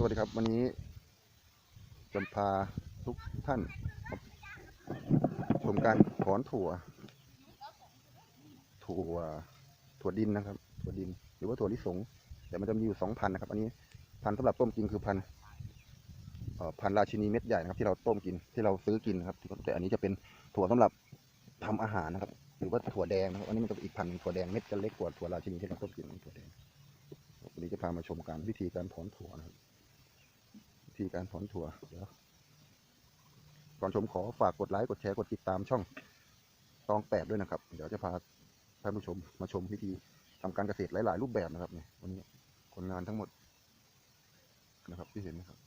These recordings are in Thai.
สวัสดีครับวันนี้จะพาทุกท่านมาชมการถอนถั่ว ถั่วถั่วดินนะครับ ถั่วดิน หรือว่าถั่วลิสงแต่มันจะมีอยู่สองพันนะครับ อันนี้พันธุ์สำหรับต้มกินคือพันพันราชินีเม็ดใหญ่นะครับ ที่เราต้มกินที่เราซื้อกินนะครับ แต่อันนี้จะเป็นถั่วสำหรับทำอาหารนะครับ หรือว่าถั่วแดงนะครับอันนี้มันจะเป็นอีกพันถั่วแดงเม็ดจะเล็กกว่าถั่วราชินีที่เราต้มกินถั่วแดงวันนี้จะพามาชมการวิธีการถอนถั่วนะครับ ธีการถอนถั่วเดี๋ยวก่อนชมขอฝากกดไลค์กดแชร์กดติดตามช่องตองแปดด้วยนะครับ เดี๋ยวจะพาท่านผู้ชมมาชมวิธีทำการเกษตรหลาย ๆ รูปแบบนะครับเนี่ยวันนี้คนงานทั้งหมดนะครับที่เห็นนะครับ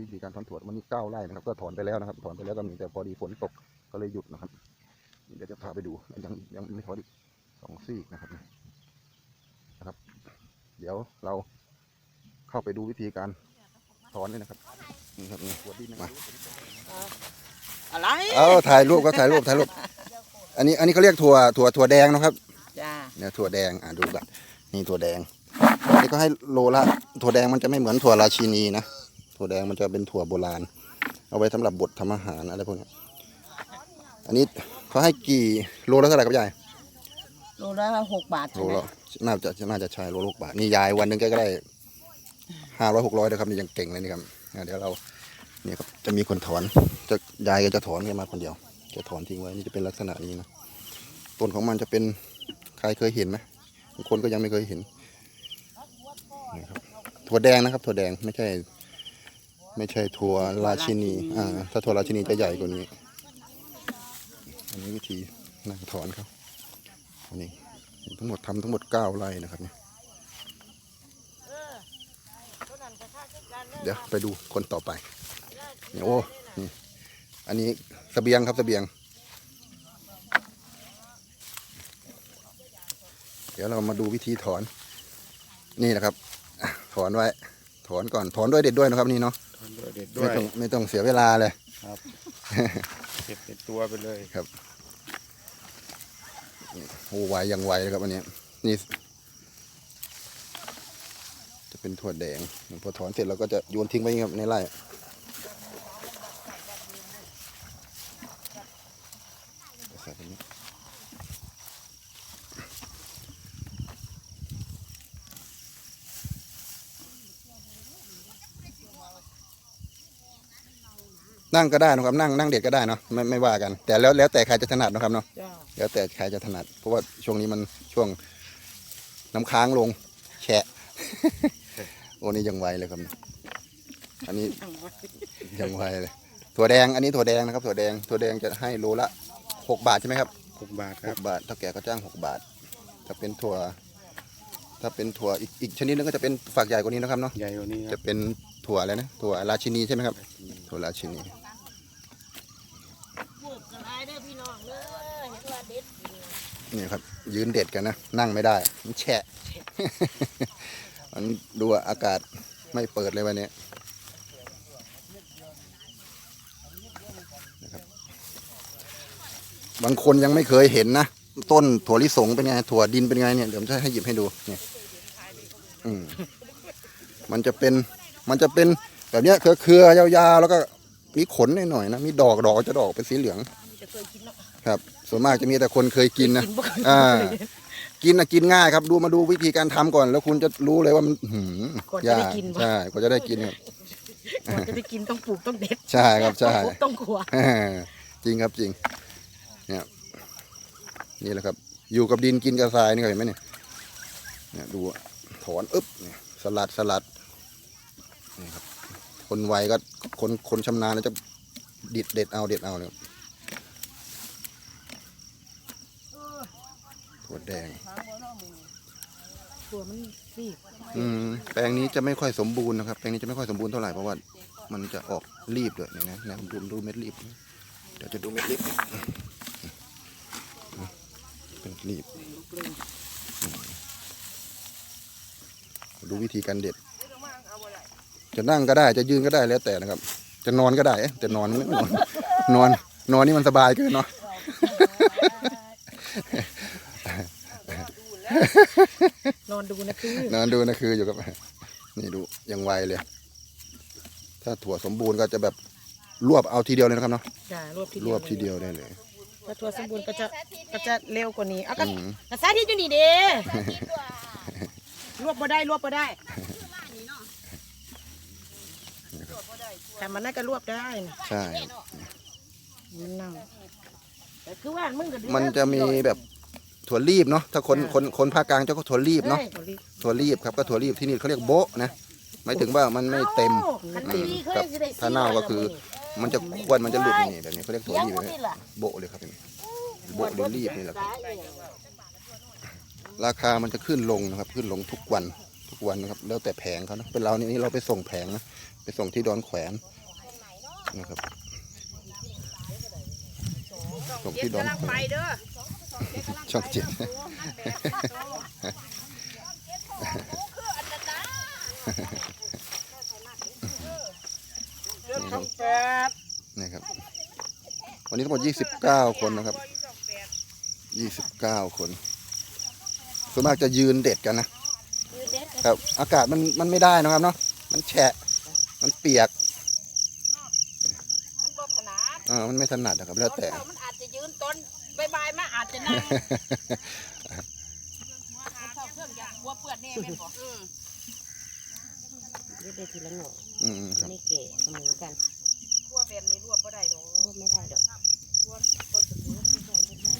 วิธีการถอนถั่ววันนี้เก้าไร่นะครับ ก็ถอนไปแล้วนะครับ ถอนไปแล้วก็มีแต่พอดีฝนตกก็เลยหยุดนะครับเดี๋ยวจะพาไปดูยังยังไม่ถอนอีกสองซี่นะครับนะครับ เดี๋ยวเรา เข้าไปดูวิธีการถอนนี่นะครับนี่ครับนี่หัวดินนะครับอะไรเอาถ่ายรูปก็ถ่ายรูปถ่ายรูปอันนี้อันนี้เขาเรียกถั่วถั่วถั่วแดงนะครับจ้าเนี่ยถั่วแดงอะดูกันนี่ถั่วแดงนี่ก็ให้โลละถั่วแดงมันจะไม่เหมือนถั่วราชินีนะถั่วแดงมันจะเป็นถั่วโบราณ เอาไว้สำหรับบดทำอาหารอะไรพวกเนี้ยอันนี้เขาให้กี่โลละเท่าไหร่ครับยายโลละหกบาทโลใช่ไหมละน่าจะน่าจะใช่โลละหกบาทนี่ยายวันหนึงแกก็ได้ ห้าร้อยหกร้อยนะครับนี่ยังเก่งเลยนี่ครับเดี๋ยวเราเนี่ยครับจะมีคนถอนจะยายก็จะถอนแค่มาคนเดียวจะถอนทิ้งไว้นี่จะเป็นลักษณะนี้นะต้นของมันจะเป็นใครเคยเห็นไหมบางคนก็ยังไม่เคยเห็นนี่ครับถั่วแดงนะครับถั่วแดงไม่ใช่ ไม่ใช่ถั่วราชินีอ่าถ้าถั่วราชินีจะใหญ่กว่านี้อันนี้วิธีนั่งถอนครับอันนี้ทั้งหมดทำทั้งหมดเก้าไร่นะครับเนี่ย เดี๋ยวไปดูคนต่อไปนี่โอ้นี่อันนี้เสบียงครับเสบียง เดี๋ยวเรามาดูวิธีถอน นี่นะครับอะถอนไว้ ถอนก่อน ถอนด้วยเด็ดด้วยนะครับนี่เนาะทำด้วยเด็ดด้ไม่วยต้องไม่ต้องเสียเวลาเลยเก็บเป็นตัวไปเลยโอ้ไวยังไวเลยครับอันเนี้ยนี่จะ เป็นถั่วแดง พอถอนเสร็จเราก็จะโยนทิ้งไว้อย่างเงี้ยครับในไร่ใส่ตรงนี้นั่งก็ได้นะครับนั่งนั่งเด็ดก็ได้เนาะไม่ไม่ว่ากัน แต่แล้วแล้วแต่ใครจะถนัดนะครับเนาะจ้าแล้วแต่ใครจะถนัด เพราะว่าช่วงนี้มันช่วงน้ำค้างลงแฉะ โอ้นี่ยังไวเลยครับ อันนี้ยังไวเลย ถั่วแดง อันนี้ถั่วแดงนะครับ ถั่วแดง ถั่วแดงจะให้โลละหกบาทใช่ไหมครับหกบาทคหรับกบาท ถ้าแก่ก็จ้างหกบาท ถ้าเป็นถั่ว ถ้าเป็นถั่วอีกอีกชนิดนึงก็จะเป็นฝักใหญ่กว่านี้นะครับเนาะ ใหญ่กว่านี้คจะรับเป็นถั่วอะไรนะ ถั่วราชินีใช่ไหมครับ ถั่วราชินี ปลูกกันได้เด้อพี่น้องเด้อเห็นว่าเด็ดนี่ครับ ยืนเด็ดกันนะ นั่งไม่ได้ มันแฉะ มันดูว่าอากาศไม่เปิดเลยวันนี้นะครับบางคนยังไม่เคยเห็นนะ ต้นถั่วลิสงเป็นไง ถั่วดินเป็นไงเนี่ยเดี๋ยวผมจะให้หยิบให้ดูเนี่ยอืมมันจะเป็นมันจะเป็นแบบเนี้ยเครือๆยาวๆ แล้วก็มีขนหน่อยๆนะมีดอกดอกจะดอกเป็นสีเหลืองจะเคยกินเนาะครับ ส่วนมากจะมีแต่คนเคยกินนะกินบ่เคยอ่า กินนะกินง่ายครับ ดูมาดูวิธีการทำก่อน แล้วคุณจะรู้เลยว่ามันหืมก่อนจะได้ยากกินบ่ใช่กว่าจะได้กินครับก่อนจะได้กินต้องปลูกต้องเด็ดใช่ครับใช่ ต้องปลูกต้องขัวจริงครับจริงเนี่ยนี่แหละครับ อยู่กับดินกินกับทรายนี่เห็นไหมเนี่ยเนี่ยดูอะถอนอึ๊บเนี่ยสลัดสลัดนี่ครับคนไวก็คนคนชำนาญแล้วจะดิดเด็ดเอาเด็ดเอาเลยครับถั่วแดง ตัวมันรีบอืมแปลงนี้จะไม่ค่อยสมบูรณ์นะครับ แปลงนี้จะไม่ค่อยสมบูรณ์เท่าไหร่เพราะว่ามันจะออกรีบด้วยเนี่ยนะนะดูดูเม็ดรีบเดี๋ยวจะดูเม็ดรีบเป็นรีบ ดูวิธีการเด็ด จะนั่งก็ได้จะยืนก็ได้แล้วแต่นะครับ จะนอนก็ได้แต่นอนไม่นอน นอน นอนนี่มันสบายเกินเนาะ นนอนดูนะคือนอนดูนะคืออยู่กับนี่ดูยังไวเลย ถ้าถั่วสมบูรณ์ก็จะแบบรวบเอาทีเดียวเลยนะครับเนาะจ้ารวบทีรเดียววบทีเดียวได้เลย ถ้าทัวสมบูรณ์ก็จะก็จะเร็วกว่านี้เอาก็อืม กระซ่าที่อยู่นี่เด้รวบบ่ได้รวบบ่ได้แต่มันน่าจะรวบได้นะใช่ มันเน่าแต่คือว่ามึงก็เดือดมันจะมีแบบ ถั่วรีบเนาะถ้าคนคนคนภาคกลางจะก็ถั่วรีบเนาะอ้ยบ่รีบถั่วรีบครับก็ถั่วรีบที่นี่เขาเรียกโบ๊ะนะหมายถึงว่ามันไม่เต็มอ้าคันอืมดีเคครัยบสิได้ถ้าเน่าก็คือ มันจะควนมันจะหลุดนี่แบบนี้เขาเรียกถั่วเลี้ยงรีบบ่เลยนี่ล่ะโบ๊ะเลยครับนี่โบ๊ะหรือรีบนี่แหละครับราคามันจะขึ้นลงนะครับ ขึ้นลงทุกวันทุกวันนะครับ แล้วแต่แผงเขานะเป็นเรานี่เราไปส่งแผงนะไปส่งที่ดอนแขวนนะครับส่งที่ดอนแขวน ช่องเจ็ดนี่ครับ วันนี้ทั้งหมด 29 คนนะครับ 29 คน ส่วนมากจะยืนเด็ดกันนะ ครับ อากาศมันมันไม่ได้นะครับเนาะ มันแฉะ มันเปียกมันบ่ขนาดอ่ามันไม่ถนัดนะครับแล้วแต่มันอาจจะยืนต้นบายๆมา อาจจะนั่งเครื่องยางหัวเปื้อนแน่แม่นบ่อืมเด็ดทีละหน่อยอืมครับไม่เก๋เสมอกันหัวเป็นนี่รวบบ่ได้ดอกรวบไม่ได้ดอกรวบบ่เสมอที่สองที่สาม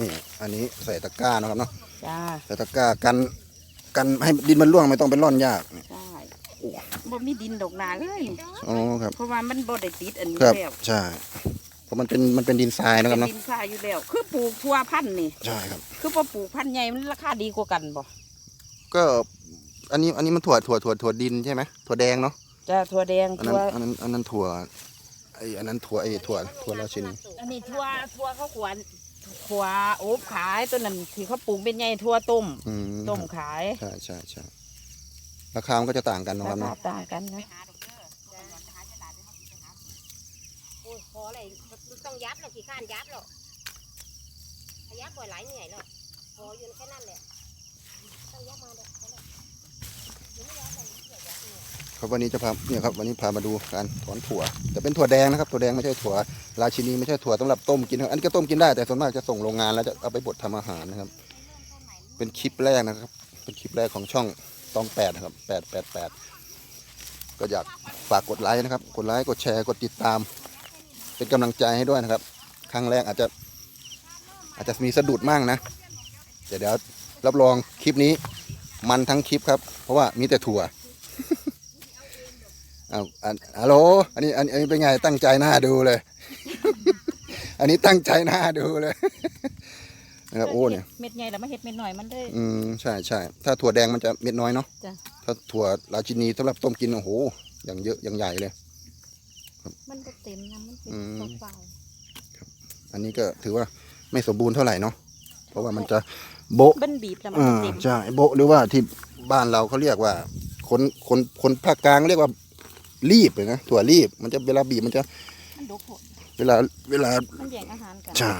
นี่ อันนี้ใส่ตะกร้านะครับเนาะจ้าใส่ตะกร้ากันกันให้ดินมันร่วงไม่ต้องเป็นร่อนยากนี่ใช่ บ่มีดินดอกนาเลยอ๋อครับ เพราะว่ามันบ่ได้ติดอันนี้ครับ แล้วใช่ เพราะมันเป็นมันเป็นดินทรายนะครับเป็นเนาะดินทรายอยู่แล้ว คือปลูกทั่วพันธุ์นี่ ใช่ครับ คือพอปลูกพันธุ์ใหญ่มันราคาดีกว่ากันบ่ก็อันนี้อันนี้มันถั่วถั่วถั่วถั่วดินใช่ไหมถั่วแดงเนาะจ้าถั่วแดงอันนั้ถั่นวอันนั้นอันนั้นถั่วไออันนั้นถั่วไอถั่วถั่วราชินีอันนี้ถั่วถั่วข้าวขวานถั่วโอบขายตัวนั้นที่เขาปลูกเป็นใหญ่ถั่วต้มอืมต้มขายใช่ใช่ใช่ ราคามันก็จะต่างกันนะครารับคาเนาะต่างกันนะโอ้ยพอเลยต้องยับหรอกขี้ข้านยับหรอกถ้ายับปล่อยไหลเหนื่อยหรอกพออยู่แค่นั้นแหละต้องยับมาเด็กเขาเลยเดี๋ยวไม่ยับเลยเดี๋ยวยับเหนื่อยครับวันนี้จะพาเนี่ยครับวันนี้พามาดูการถอนถั่วแต่เป็นถั่วแดงนะครับถั่วแดงไม่ใช่ถั่วราชินีไม่ใช่ถั่วสำหรับต้มกินนะครับอันนี้ก็ต้มกินได้แต่ส่วนมากจะส่งโรงงานแล้วจะเอาไปบดทำอาหารนะครับ เป็นคลิปแรกนะครับ เป็นคลิปแรกของช่อง ต้องแปดครับแปดแปดแปดก็อยากฝากกดไลค์นะครับ กดไลค์ กดแชร์ กดติดตาม เป็นกำลังใจให้ด้วยนะครับ ครั้งแรกอาจจะ อาจจะมีสะดุดมั่งนะ เดี๋ยวเดี๋ยวรับรองคลิปนี้ มันทั้งคลิปครับ เพราะว่ามีแต่ถั่วอ้าวฮัลโหล อันนี้ อันนี้เป็นไง ตั้งใจหน้าดูเลย อันนี้ตั้งใจหน้าดูเลย นะครับโอ้เนี่ยเม็ดใหญ่แล้วมาเฮ็ดเม็ดหน่อยมันได้อืมใช่ใช่ถ้าถั่วแดงมันจะเม็ดน้อยเนาะจ้ะถ้าถั่วราชินีสำหรับต้มกินโอ้โหอย่างเยอะอย่างใหญ่เลย มันก็เต็มนะมันเป็นอืม เปล่าอันนี้ก็ถือว่าไม่สมบูรณ์เท่าไหร่เนาะเพราะว่ามันจะโบ๊ะๆมันบีบแล้วมันอ่าเต็มใช่โบ๊ะหรือว่าที่บ้านเราเขาเรียกว่า คนคนคนภาคกลางเรียกว่ารีบเลยนะถั่วรีบ มันจะเวลาบีบมันจะมันดกโหดเวลาเวลามันแย่งอาหารกันใช่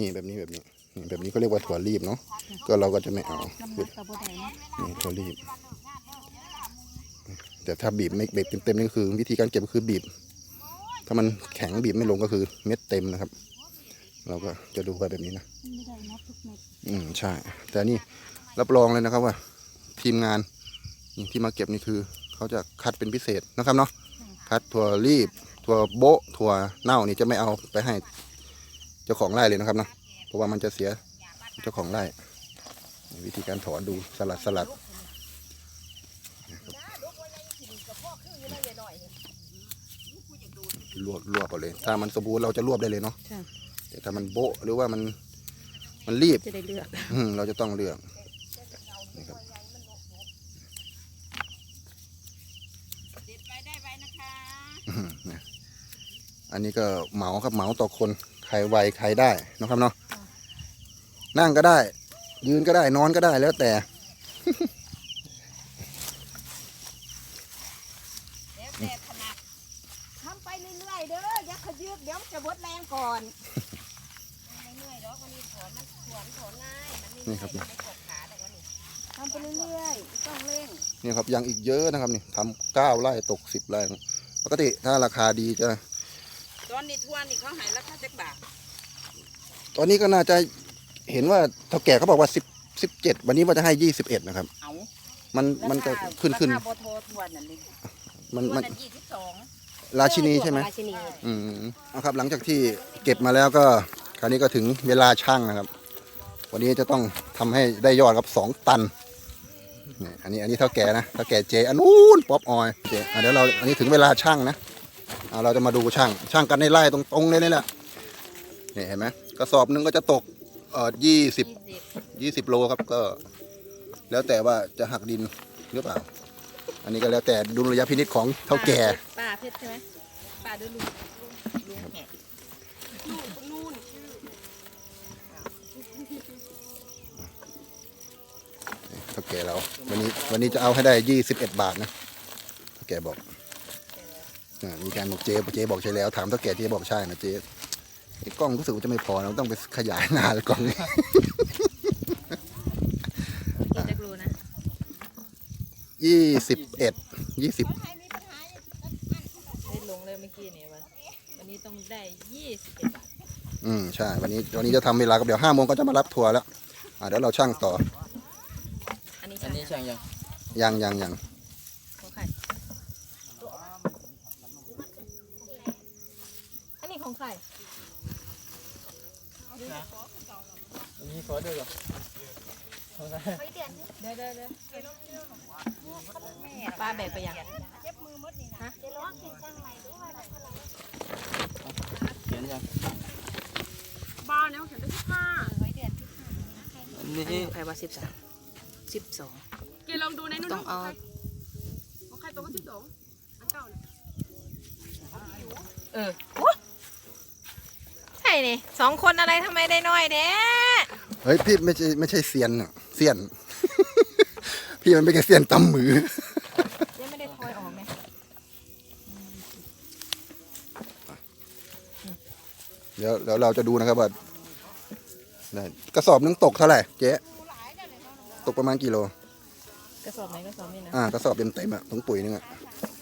นี่แบบนี้แบบนี้นี่แบบนี้ก็เรียกว่าถั่วรีบเนาะก็เราก็จะไม่เอาน้ำหนักก็บ่ได้เนาะนี่ถั่วรีบ แต่ถ้าบีบไม่บีบเต็มๆนี่ก็คือ วิธีการเก็บก็คือบีบ ถ้ามันแข็งบีบไม่ลงก็คือเม็ดเต็มนะครับ เราก็จะดูไปแบบนี้นะมันไม่ได้นับทุกเม็ดอืมใช่ แต่นี่รับรองเลยนะครับว่า ทีมงานนี่ที่มาเก็บนี่คือเขาจะคัดเป็นพิเศษนะครับเนาะคัดถั่วรีบ ถั่วโบ๊ะถั่วเน่านี่จะไม่เอาไปให้ เจ้าของไร่เลยนะครับเนาะเพราะว่ามันจะเสียเจ้าของไร่นี่วิธีการถอนดูสลัดสลัดรวบรวบเอาเลย ถ้ามันสมบูรณ์เราจะรวบได้เลยเนาะใช่แต่ถ้ามันโบ๊ะหรือว่ามันมันรีบจะได้เลือกอืมเราจะต้องเลือกนี่ครับเด็ดไปได้ไว้นะคะอื้อหือเนี่ยอันนี้ก็เหมาครับเหมาต่อคน ใครไวใครได้นะครับเนาะนั่งก็ได้ ยืนก็ได้นอนก็ได้แล้วแต่แล้วแต่ถนัดทำไปเรื่อยๆเด้ออย่าขยืดเดี๋ยวมันจะจะบดแรงก่อนไม่เหนื่อยหรอกวันนี้ถอนมันถอนถอนง่ายมันไม่เหนี่นื่อยครับมันไม่กดขาแต่วันนี้ทำไปเรื่อยๆต้องเร่งนี่ครับยังอีกเยอะนะครับนี่ทำเก้าไร่ตกสิบไร่ปกติถ้าราคาดีจะ ตอนนี้ทวนนี่เขาใหายราคาจักบาทตอนนี้ก็น่าจะเห็นว่าเท่าแก่เขาบอกว่าสิบสิบเจ็ดวันนี้ว่าจะให้ยี่สิบเอ็ดนะครับ เอามันมันก็ขึ้นขึ้น ราคาโบโททวนนั่นนี่มันทวมันนนั่นยี่สิบสองราชินีใช่ไหม ราชินีอืมเอาครับหลังจากที่เก็บมาแล้วก็คราวนี้ก็ถึงเวลาช่างนะครับ วันนี้จะต้องทำให้ได้ยอดครับสองตันนี่อันนี้อันนี้เท่าแก่นะเท่าแก่เจอันนู้นป๊อปออยเจอะเดี๋ยวเราอันนี้ถึงเวลาช่างนะอะ เราจะมาดูช่าง ช่างกันในไร่ตรงๆเลยนี่แหละนี่เห็นไหมกระสอบหนึงก็จะตกเอ่อยี่สิบยี่สิบโลครับก็ แล้วแต่ว่าจะหักดินหรือเปล่า อันนี้ก็แล้วแต่ดุลยพินิจของเท่าแก่ป้าเพชรใช่ไหมป้าดูลุงลุงแหะเท่าแก่เราวันนี้วันนี้จะเอาให้ได้ยี่สิบเอ็ดบาทนะเท่าแก่บอกอ่า มีการบอกเจ๊เจ๊บอกใช่แล้ว ถามเท่าแก่เจ๊บอกใช่นะเจ๊ไอ้กล้องรู้สึกว่าจะไม่พอเราต้องไปขยายหน้าเลยกล้องนี้กี่จักรูนะยี่สิบเอ็ดยี่สิบได้ลงเลยเมื่อกี้เนี่ยวันวันนี้ต้องได้ยี่สิบเอ็ดบาทอืมใช่ วันนี้วันนี้จะทำเวลากับเดี๋ยวห้าโมงก็จะมารับทัวร์แล้ว อ่าเดี๋ยวเราช่างต่อ อันนี้อันนี้ช่างยังยังยังยัง ของใคร อันนี้ของใครอันนี้ขอเด้วยเหรอเดี๋ยวเดี๋ยวเดี๋ยวป้าแบกไปยังเขียนยังบ้าเนี่ยเขียนได้สิบห้าอันนี้อันนี้ของใครว่าสิบสามสิบสองเกลองดูในนู้นต้องเอาของใครตัวว่าสิบสองอันเก่าเนี่ยเออ ใช่นี่สองคนอะไรทำไมได้น้อยเด้เฮ้ยพี่ไม่ใช่ไม่ใช่เซียนอะเซียน พี่มันไม่ใช่เซียนตำมือ ยังไม่ได้ทอยออกไหมเดี๋ยวเดี๋ยวเราจะดูนะครับว่าได้กระสอบหนึงตกเท่าไหร่เจ๊ตกประมาณกี่โล กระสอบไหนกระสอบนี่นะอ่ากระสอบเต็มเต็มๆอะถุงปุ๋ยนึงอะ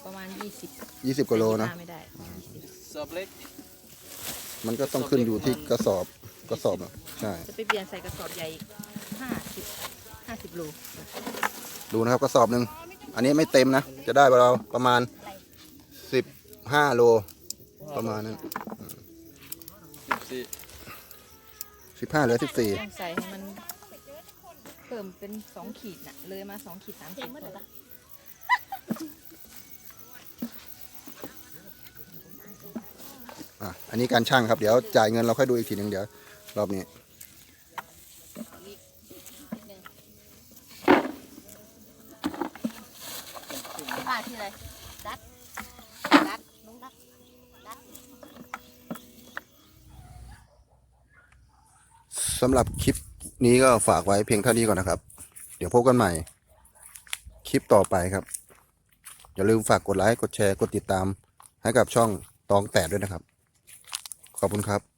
ประมาณยี่สิบยี่สิบกว่าโลนะ ไม่ได้ สอบเล็ก มันก็ต้องขึ้นอยู่ที่กระสอบกระสอบอะใช่จะไปเปลี่ยนใส่กระสอบใหญ่อีกห้าสิบห้าสิบโลดูนะครับกระสอบหนึ่งอันนี้ไม่เต็มนะ จะได้เราประมาณสิบห้าโลประมาณนั้นสิบสี่สิบห้าหรือสิบสี่ต้องใส่ให้มันเพิ่มเป็นสองขีดน่ะ เลยมาสองขีดสามขีด ออะอันนี้การช่างครับเดี๋ยวจ่ายเงินเราค่อยดูอีกทีหนึ่งเดี๋ยวรอบนี้ป้าที่อะไรดัดดัดลุงดัดสำหรับคลิปนี้ก็ฝากไว้เพียงเท่านี้ก่อนนะครับ เดี๋ยวพบกันใหม่ คลิปต่อไปครับ อย่าลืมฝากกดไลค์ กดแชร์ กดติดตามให้กับช่องตองแตดด้วยนะครับ ขอบคุณครับ